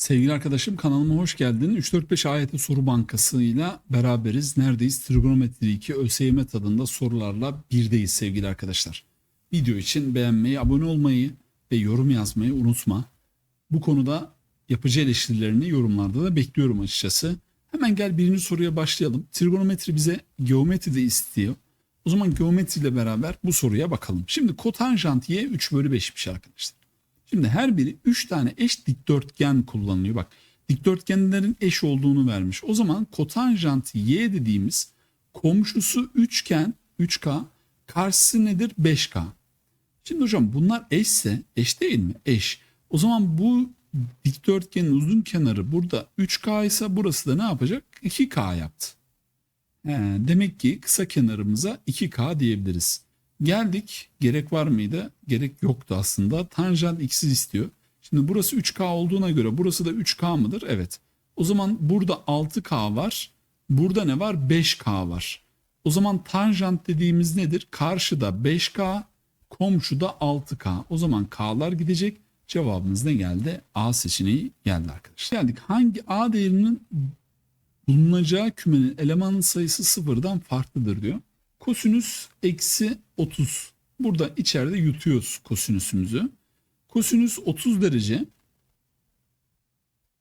Sevgili arkadaşım kanalıma hoş geldin. 3-4-5 AYT soru bankasıyla beraberiz. Neredeyiz? Trigonometri 2 ÖSYM tadında sorularla birdeyiz sevgili arkadaşlar. Video için beğenmeyi, abone olmayı ve yorum yazmayı unutma. Bu konuda yapıcı eleştirilerini yorumlarda da bekliyorum açıkçası. Hemen gel birinci soruya başlayalım. Trigonometri bize geometri de istiyor. O zaman geometri ile beraber bu soruya bakalım. Şimdi kotanjant y 3 bölü 5'miş arkadaşlar. Şimdi her biri 3 tane eş dikdörtgen kullanılıyor. Bak dikdörtgenlerin eş olduğunu vermiş. O zaman kotanjant y dediğimiz komşusu üçgen 3k karşısı nedir 5k. Şimdi hocam bunlar eşse eş değil mi? Eş. O zaman bu dikdörtgenin uzun kenarı burada 3k ise burası da ne yapacak? 2k yaptı. He, demek ki kısa kenarımıza 2k diyebiliriz. Geldik. Gerek var mıydı? Gerek yoktu aslında. Tanjant x'i istiyor. Şimdi burası 3k olduğuna göre burası da 3k mıdır? Evet. O zaman burada 6k var. Burada ne var? 5k var. O zaman tanjant dediğimiz nedir? Karşıda 5k, komşuda 6k. O zaman k'lar gidecek. Cevabımız ne geldi? A seçeneği geldi arkadaşlar. Geldik. Hangi a değerinin bulunacağı kümenin eleman sayısı sıfırdan farklıdır diyor. Kosinüs eksi 30. Burada içeride yutuyoruz kosinüsümüzü. Kosinüs 30 derece.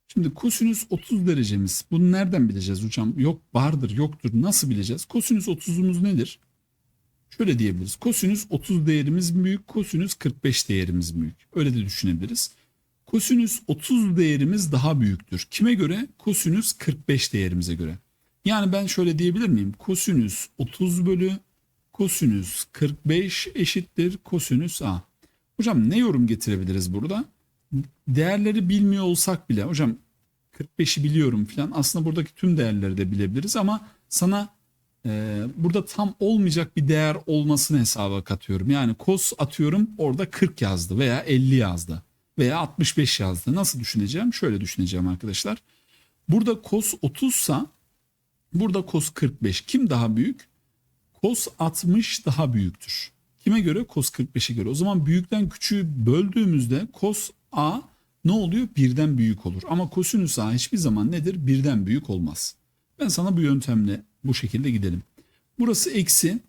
Şimdi kosinüs 30 derecemiz. Bunu nereden bileceğiz hocam? Yok vardır yoktur. Nasıl bileceğiz? Kosinüs 30'umuz nedir? Şöyle diyebiliriz. Kosinüs 30 değerimiz büyük. Kosinüs 45 değerimiz büyük. Öyle de düşünebiliriz. Kosinüs 30 değerimiz daha büyüktür. Kime göre? Kosinüs 45 değerimize göre. Yani ben şöyle diyebilir miyim? Kosinüs 30 bölü kosinüs 45 eşittir kosinüs a. Hocam ne yorum getirebiliriz burada? Değerleri bilmiyor olsak bile hocam 45'i biliyorum falan aslında buradaki tüm değerleri de bilebiliriz ama sana e, burada tam olmayacak bir değer olmasını hesaba katıyorum. Yani kos atıyorum orada 40 yazdı veya 50 yazdı veya 65 yazdı. Nasıl düşüneceğim? Şöyle düşüneceğim arkadaşlar. Burada kos 30 sa Burada cos 45 kim daha büyük? Cos 60 daha büyüktür. Kime göre? Cos 45'e göre. O zaman büyükten küçüğü böldüğümüzde cos A ne oluyor? Birden büyük olur. Ama kosinüs A hiçbir zaman nedir? Birden büyük olmaz. Ben sana bu yöntemle bu şekilde gidelim. Burası eksi.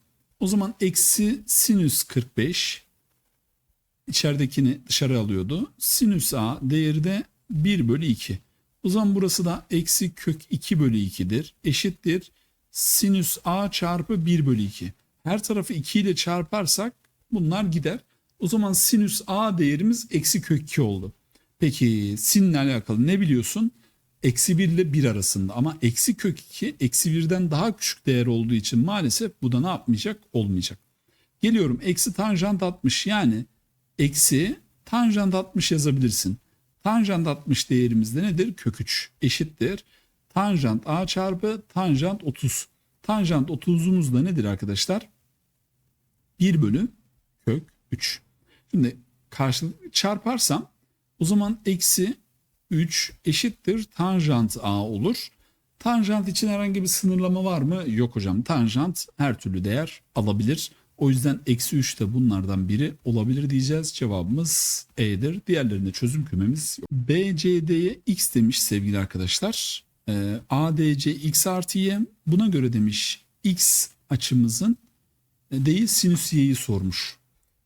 O zaman eksi sinüs 45 içeridekini dışarı alıyordu. Sinüs A değeri de 1 bölü 2. O zaman burası da eksi kök 2 bölü 2'dir. Eşittir sinüs a çarpı 1 bölü 2. Her tarafı 2 ile çarparsak bunlar gider. O zaman sinüs a değerimiz eksi kök 2 oldu. Peki sinle alakalı ne biliyorsun? Eksi 1 ile 1 arasında ama eksi kök 2 eksi 1'den daha küçük değer olduğu için maalesef bu da ne yapmayacak? Olmayacak. Geliyorum eksi tanjant 60 yani eksi tanjant 60 yazabilirsin. Tanjant 60 değerimiz de nedir? Kök 3 eşittir. Tanjant a çarpı tanjant 30. Tanjant 30'umuz da nedir arkadaşlar? 1 bölü kök 3. Şimdi karşılık çarparsam o zaman eksi 3 eşittir tanjant a olur. Tanjant için herhangi bir sınırlama var mı? Yok hocam. Tanjant her türlü değer alabilir. O yüzden eksi 3 de bunlardan biri olabilir diyeceğiz. Cevabımız E'dir. Diğerlerinde çözüm kümemiz yok. BCD'ye x demiş sevgili arkadaşlar. Ee, ADC x artı y. Buna göre demiş x açımızın e, değil sinüs y'yi sormuş.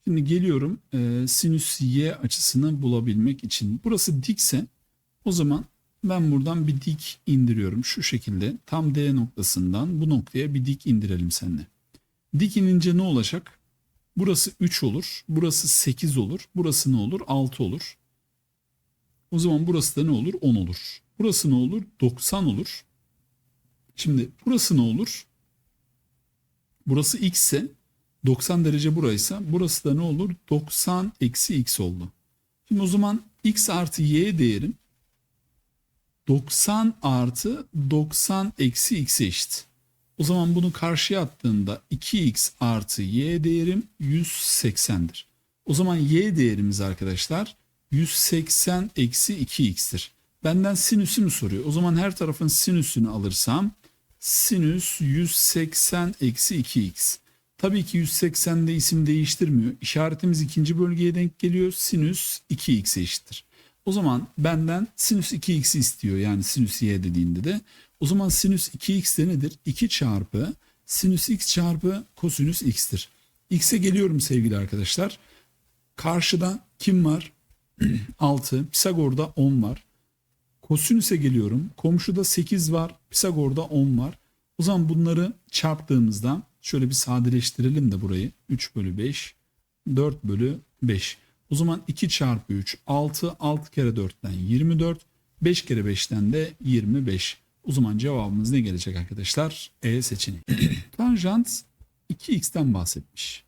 Şimdi geliyorum e, sinüs y açısını bulabilmek için. Burası dikse o zaman ben buradan bir dik indiriyorum. Şu şekilde tam D noktasından bu noktaya bir dik indirelim seninle. Dik inince ne olacak? Burası 3 olur. Burası 8 olur. Burası ne olur? 6 olur. O zaman burası da ne olur? 10 olur. Burası ne olur? 90 olur. Şimdi burası ne olur? Burası x ise 90 derece buraysa burası da ne olur? 90 eksi x oldu. Şimdi o zaman x artı y değerim 90 artı 90 eksi x'e eşit. O zaman bunu karşıya attığında 2x artı y değerim 180'dir. O zaman y değerimiz arkadaşlar 180 eksi 2x'tir. Benden sinüsü mü soruyor? O zaman her tarafın sinüsünü alırsam sinüs 180 eksi 2x. Tabii ki 180'de isim değiştirmiyor. İşaretimiz ikinci bölgeye denk geliyor. Sinüs 2x eşittir. O zaman benden sinüs 2x istiyor yani sinüs y dediğinde de. O zaman sinüs 2x de nedir? 2 çarpı sinüs x çarpı kosinüs x'tir. X'e geliyorum sevgili arkadaşlar. Karşıda kim var? 6. Pisagor'da 10 var. Kosinüse geliyorum. Komşuda 8 var. Pisagor'da 10 var. O zaman bunları çarptığımızda şöyle bir sadeleştirelim de burayı. 3 bölü 5. 4 bölü 5. O zaman 2 çarpı 3 6. 6 kere 4'ten 24. 5 kere 5'ten de 25. O zaman cevabımız ne gelecek arkadaşlar? E seçeneği. Tanjant 2x'ten bahsetmiş.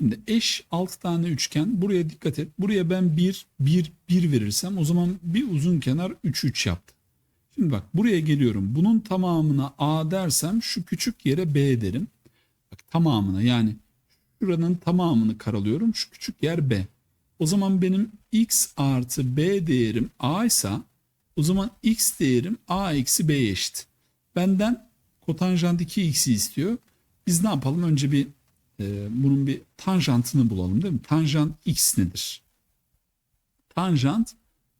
Şimdi eş 6 tane üçgen. Buraya dikkat et. Buraya ben 1, 1, 1 verirsem o zaman bir uzun kenar 3, 3 yaptı. Şimdi bak buraya geliyorum. Bunun tamamına A dersem şu küçük yere B derim. Bak tamamına yani şuranın tamamını karalıyorum. Şu küçük yer B. O zaman benim x artı B değerim A ise o zaman x değerim A eksi B'ye eşit. Benden kotanjant 2x'i istiyor. Biz ne yapalım? Önce bir e, bunun bir tanjantını bulalım değil mi? Tanjant x nedir? Tanjant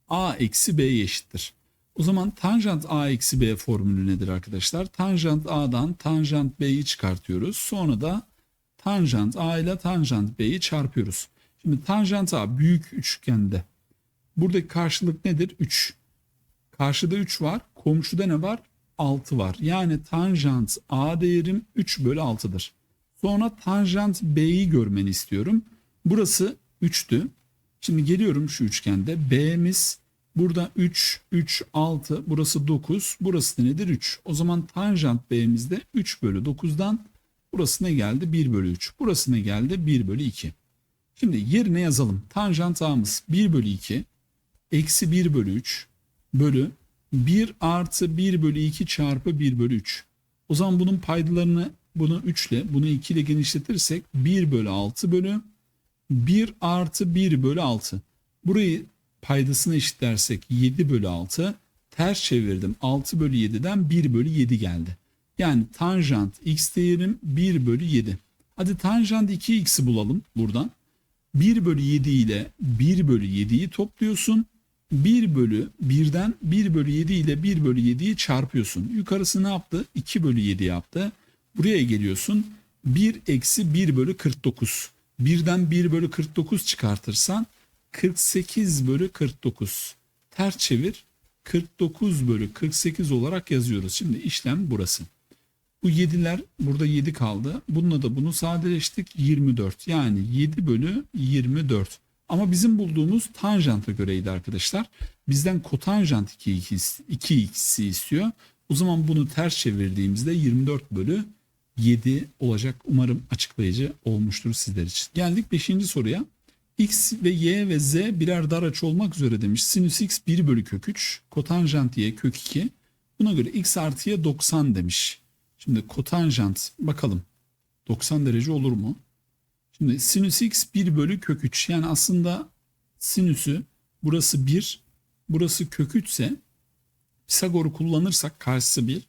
a eksi b'ye eşittir. O zaman tanjant a eksi b formülü nedir arkadaşlar? Tanjant a'dan tanjant b'yi çıkartıyoruz. Sonra da tanjant a ile tanjant b'yi çarpıyoruz. Şimdi tanjant a büyük üçgende. Buradaki karşılık nedir? 3. Karşıda 3 var. Komşuda ne var? 6 var. Yani tanjant a değerim 3 bölü 6'dır. Sonra tanjant B'yi görmeni istiyorum. Burası 3'tü. Şimdi geliyorum şu üçgende. B'miz burada 3, 3, 6. Burası 9. Burası da nedir? 3. O zaman tanjant B'mizde 3 bölü 9'dan burası ne geldi? 1 bölü 3. Burası ne geldi? 1 bölü 2. Şimdi yerine yazalım. Tanjant A'mız 1 bölü 2. Eksi 1 bölü 3 bölü 1 artı 1 bölü 2 çarpı 1 bölü 3. O zaman bunun paydalarını bunu 3 ile bunu 2 ile genişletirsek 1 bölü 6 bölü 1 artı 1 bölü 6. Burayı paydasına eşitlersek 7 bölü 6 ters çevirdim 6 bölü 7'den 1 bölü 7 geldi. Yani tanjant x değerim 1 bölü 7. Hadi tanjant 2x'i bulalım buradan. 1 bölü 7 ile 1 bölü 7'yi topluyorsun. 1 bölü 1'den 1 bölü 7 ile 1 bölü 7'yi çarpıyorsun. Yukarısı ne yaptı? 2 bölü 7 yaptı. Buraya geliyorsun. 1 eksi 1 bölü 49. Birden 1 bölü 49 çıkartırsan 48 bölü 49. Ters çevir 49 bölü 48 olarak yazıyoruz. Şimdi işlem burası. Bu 7'ler burada 7 kaldı. Bununla da bunu sadeleştik 24. Yani 7 bölü 24. Ama bizim bulduğumuz tanjanta göreydi arkadaşlar. Bizden kotanjant 2x'i istiyor. O zaman bunu ters çevirdiğimizde 24 bölü 7 olacak. Umarım açıklayıcı olmuştur sizler için. Geldik 5. soruya. X ve Y ve Z birer dar açı olmak üzere demiş. Sinüs X 1 bölü kök 3. Kotanjant Y kök 2. Buna göre X artı Y 90 demiş. Şimdi kotanjant bakalım 90 derece olur mu? Şimdi sinüs X 1 bölü kök 3. Yani aslında sinüsü burası 1 burası kök 3 ise Pisagor'u kullanırsak karşısı 1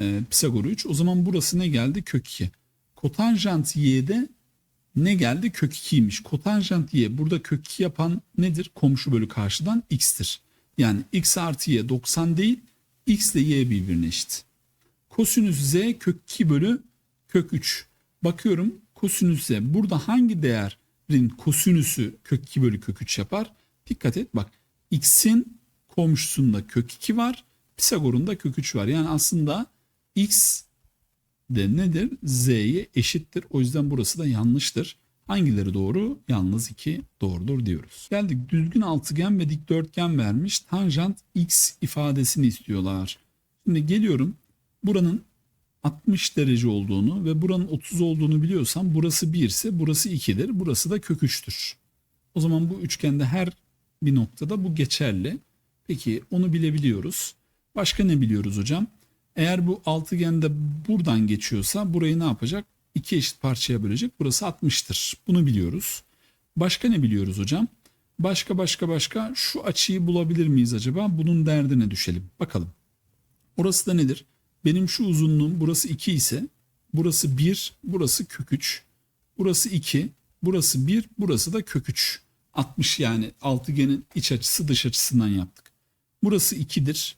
e, Pisagor 3 o zaman burası ne geldi? Kök 2. Kotanjant y'de ne geldi? Kök 2'ymiş. Kotanjant y burada kök 2 yapan nedir? Komşu bölü karşıdan x'tir. Yani x artı y 90 değil x ile y birbirine eşit. Kosinüs z kök 2 bölü kök 3. Bakıyorum kosinüs burada hangi değerin kosinüsü kök 2 bölü kök 3 yapar? Dikkat et bak x'in komşusunda kök 2 var. Pisagor'un da kök 3 var. Yani aslında x de nedir? z'ye eşittir. O yüzden burası da yanlıştır. Hangileri doğru? Yalnız 2 doğrudur diyoruz. Geldik düzgün altıgen ve dikdörtgen vermiş. Tanjant x ifadesini istiyorlar. Şimdi geliyorum. Buranın 60 derece olduğunu ve buranın 30 olduğunu biliyorsam burası 1 ise burası 2'dir. Burası da kök 3'tür. O zaman bu üçgende her bir noktada bu geçerli. Peki onu bilebiliyoruz. Başka ne biliyoruz hocam? Eğer bu altıgende buradan geçiyorsa burayı ne yapacak? İki eşit parçaya bölecek. Burası 60'tır. Bunu biliyoruz. Başka ne biliyoruz hocam? Başka başka başka şu açıyı bulabilir miyiz acaba? Bunun derdine düşelim. Bakalım. Orası da nedir? Benim şu uzunluğum burası 2 ise burası 1, burası kök 3. Burası 2, burası 1, burası da kök 3. 60 yani altıgenin iç açısı dış açısından yaptık. Burası 2'dir.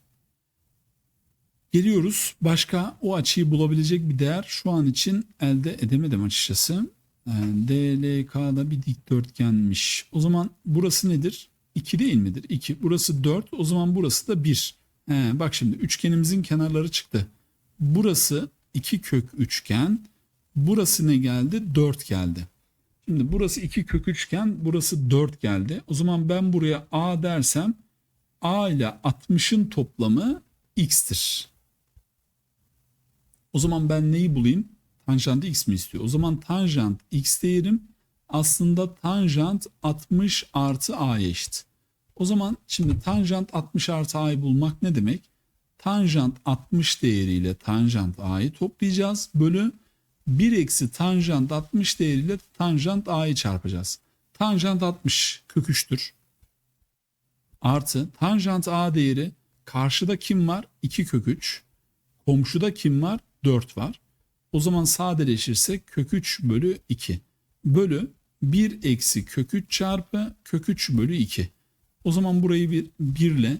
Geliyoruz başka o açıyı bulabilecek bir değer şu an için elde edemedim açıkçası. Yani DLK'da bir dikdörtgenmiş. O zaman burası nedir? 2 değil midir? 2. Burası 4. O zaman burası da 1. He, bak şimdi üçgenimizin kenarları çıktı. Burası 2 kök üçgen. Burası ne geldi? 4 geldi. Şimdi burası 2 kök üçgen. Burası 4 geldi. O zaman ben buraya A dersem A ile 60'ın toplamı x'tir. O zaman ben neyi bulayım? Tanjant x mi istiyor? O zaman tanjant x değerim aslında tanjant 60 artı a'ya eşit. O zaman şimdi tanjant 60 artı a'yı bulmak ne demek? Tanjant 60 değeriyle tanjant a'yı toplayacağız. Bölü 1 eksi tanjant 60 değeriyle tanjant a'yı çarpacağız. Tanjant 60 kök 3'tür. Artı tanjant a değeri karşıda kim var? 2 kök 3. Komşuda kim var? 4 var. O zaman sadeleşirse kök 3 bölü 2. Bölü 1 eksi kök 3 çarpı kök 3 bölü 2. O zaman burayı bir 1 ile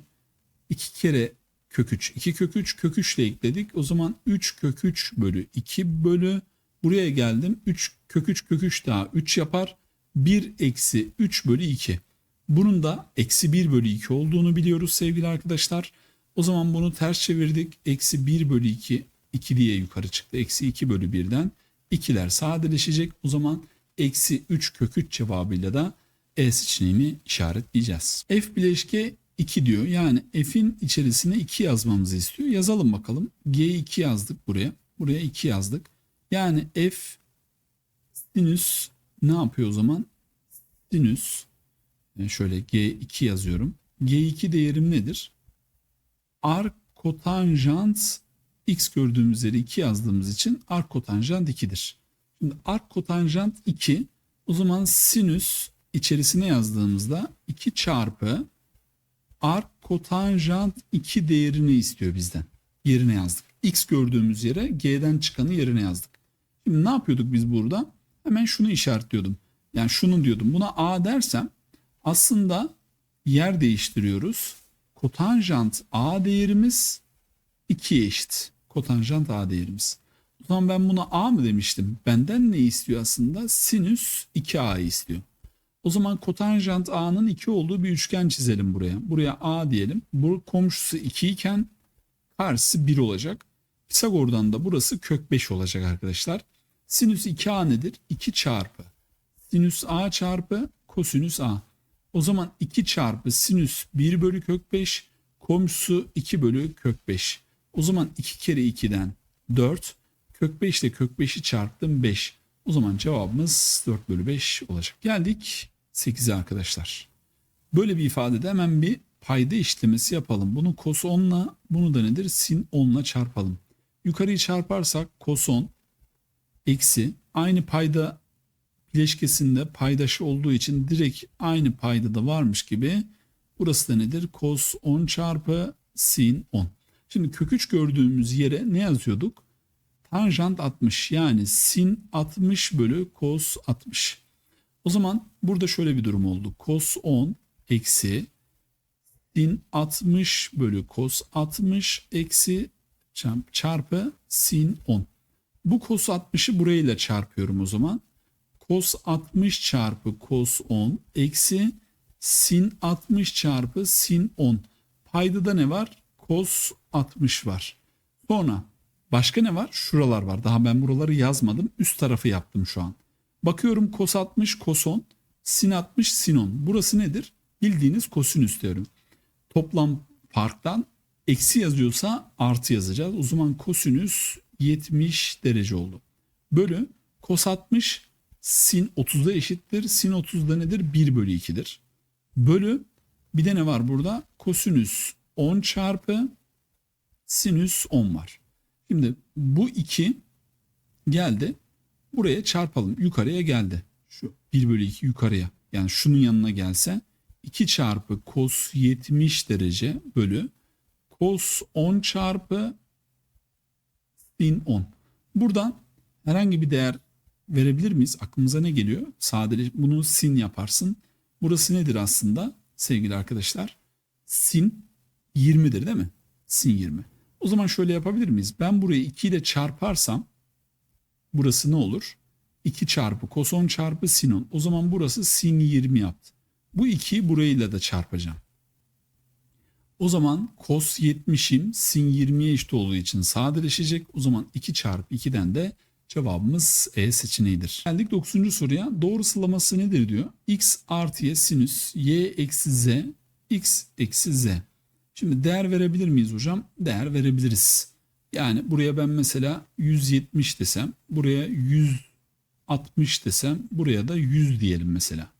2 kere kök 3. 2 kök 3 kök 3 ile ekledik. O zaman 3 kök 3 bölü 2 bölü buraya geldim. 3 kök 3 kök 3 daha 3 yapar. 1 eksi 3 bölü 2. Bunun da eksi 1 bölü 2 olduğunu biliyoruz sevgili arkadaşlar. O zaman bunu ters çevirdik. Eksi 1 bölü 2 2 diye yukarı çıktı. Eksi 2 bölü 1'den 2'ler sadeleşecek. O zaman eksi 3 kök 3 cevabıyla da E seçeneğini işaretleyeceğiz. F bileşke 2 diyor. Yani F'in içerisine 2 yazmamızı istiyor. Yazalım bakalım. G2 yazdık buraya. Buraya 2 yazdık. Yani F sinüs ne yapıyor o zaman? Sinüs şöyle G2 yazıyorum. G2 değerim nedir? Ark kotanjant x gördüğümüz yere 2 yazdığımız için ark kotanjant 2'dir. Şimdi ark kotanjant 2 o zaman sinüs içerisine yazdığımızda 2 çarpı ark kotanjant 2 değerini istiyor bizden. Yerine yazdık. X gördüğümüz yere G'den çıkanı yerine yazdık. Şimdi ne yapıyorduk biz burada? Hemen şunu işaretliyordum. Yani şunu diyordum. Buna A dersem aslında yer değiştiriyoruz. Kotanjant A değerimiz 2'ye eşit. Kotanjant A değerimiz. O zaman ben buna A mı demiştim? Benden ne istiyor aslında? Sinüs 2A istiyor. O zaman kotanjant A'nın 2 olduğu bir üçgen çizelim buraya. Buraya A diyelim. Bu komşusu 2 iken karşısı 1 olacak. Pisagor'dan da burası kök 5 olacak arkadaşlar. Sinüs 2A nedir? 2 çarpı. Sinüs A çarpı kosinüs A. O zaman 2 çarpı sinüs 1 bölü kök 5 komşusu 2 bölü kök 5. O zaman 2 kere 2'den 4. Kök 5 ile kök 5'i çarptım 5. O zaman cevabımız 4 bölü 5 olacak. Geldik 8'e arkadaşlar. Böyle bir ifadede hemen bir payda işlemesi yapalım. Bunu kos 10 ile bunu da nedir? Sin 10 ile çarpalım. Yukarıyı çarparsak kos 10 eksi aynı payda bileşkesinde paydaşı olduğu için direkt aynı payda da varmış gibi burası da nedir? Kos 10 çarpı sin 10. Şimdi kök 3 gördüğümüz yere ne yazıyorduk? Tanjant 60 yani sin 60 bölü kos 60. O zaman burada şöyle bir durum oldu. Kos 10 eksi sin 60 bölü kos 60 eksi çarpı sin 10. Bu kos 60'ı burayla çarpıyorum o zaman. Kos 60 çarpı kos 10 eksi sin 60 çarpı sin 10. Payda da ne var? Kos 60 var. Sonra başka ne var? Şuralar var. Daha ben buraları yazmadım. Üst tarafı yaptım şu an. Bakıyorum kos 60, kos 10, sin 60, sin 10. Burası nedir? Bildiğiniz kosinüs teoremi. Toplam farktan eksi yazıyorsa artı yazacağız. O zaman kosinüs 70 derece oldu. Bölü kos 60 sin 30'da eşittir. Sin 30'da nedir? 1 bölü 2'dir. Bölü bir de ne var burada? Kosinüs 10 çarpı sinüs 10 var. Şimdi bu 2 geldi. Buraya çarpalım. Yukarıya geldi. Şu 1 bölü 2 yukarıya. Yani şunun yanına gelse 2 çarpı kos 70 derece bölü kos 10 çarpı sin 10. Buradan herhangi bir değer verebilir miyiz? Aklımıza ne geliyor? Sadece bunu sin yaparsın. Burası nedir aslında sevgili arkadaşlar? Sin 20'dir değil mi? Sin 20. O zaman şöyle yapabilir miyiz? Ben burayı 2 ile çarparsam burası ne olur? 2 çarpı koson çarpı sin 10. O zaman burası sin 20 yaptı. Bu 2'yi burayla da çarpacağım. O zaman cos 70'im sin 20'ye eşit olduğu için sadeleşecek. O zaman 2 çarpı 2'den de cevabımız E seçeneğidir. Geldik 9. soruya. Doğru sıralaması nedir diyor. x artı y sinüs y eksi z x eksi z. Şimdi değer verebilir miyiz hocam? Değer verebiliriz. Yani buraya ben mesela 170 desem, buraya 160 desem, buraya da 100 diyelim mesela.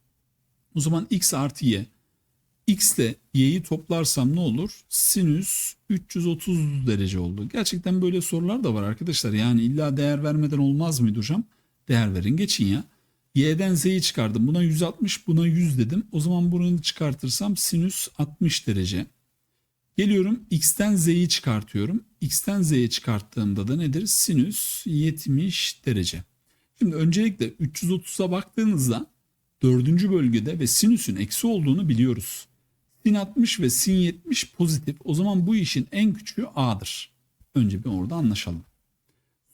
O zaman x artı y. x ile y'yi toplarsam ne olur? Sinüs 330 derece oldu. Gerçekten böyle sorular da var arkadaşlar. Yani illa değer vermeden olmaz mıydı hocam? Değer verin geçin ya. Y'den Z'yi çıkardım. Buna 160, buna 100 dedim. O zaman bunu çıkartırsam sinüs 60 derece. Geliyorum x'ten z'yi çıkartıyorum. x'ten z'yi çıkarttığımda da nedir? Sinüs 70 derece. Şimdi öncelikle 330'a baktığınızda dördüncü bölgede ve sinüsün eksi olduğunu biliyoruz. Sin 60 ve sin 70 pozitif. O zaman bu işin en küçüğü a'dır. Önce bir orada anlaşalım.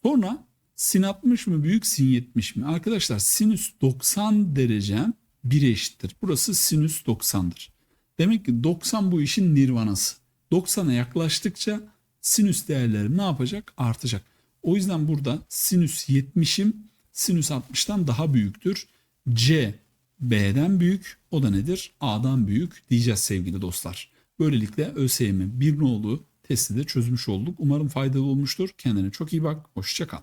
Sonra sin 60 mı büyük sin 70 mi? Arkadaşlar sinüs 90 derece 1 eşittir. Burası sinüs 90'dır. Demek ki 90 bu işin nirvanası. 90'a yaklaştıkça sinüs değerlerim ne yapacak? Artacak. O yüzden burada sinüs 70'im sinüs 60'tan daha büyüktür. C B'den büyük o da nedir? A'dan büyük diyeceğiz sevgili dostlar. Böylelikle ÖSYM bir nolu testi de çözmüş olduk. Umarım faydalı olmuştur. Kendine çok iyi bak. Hoşça kal.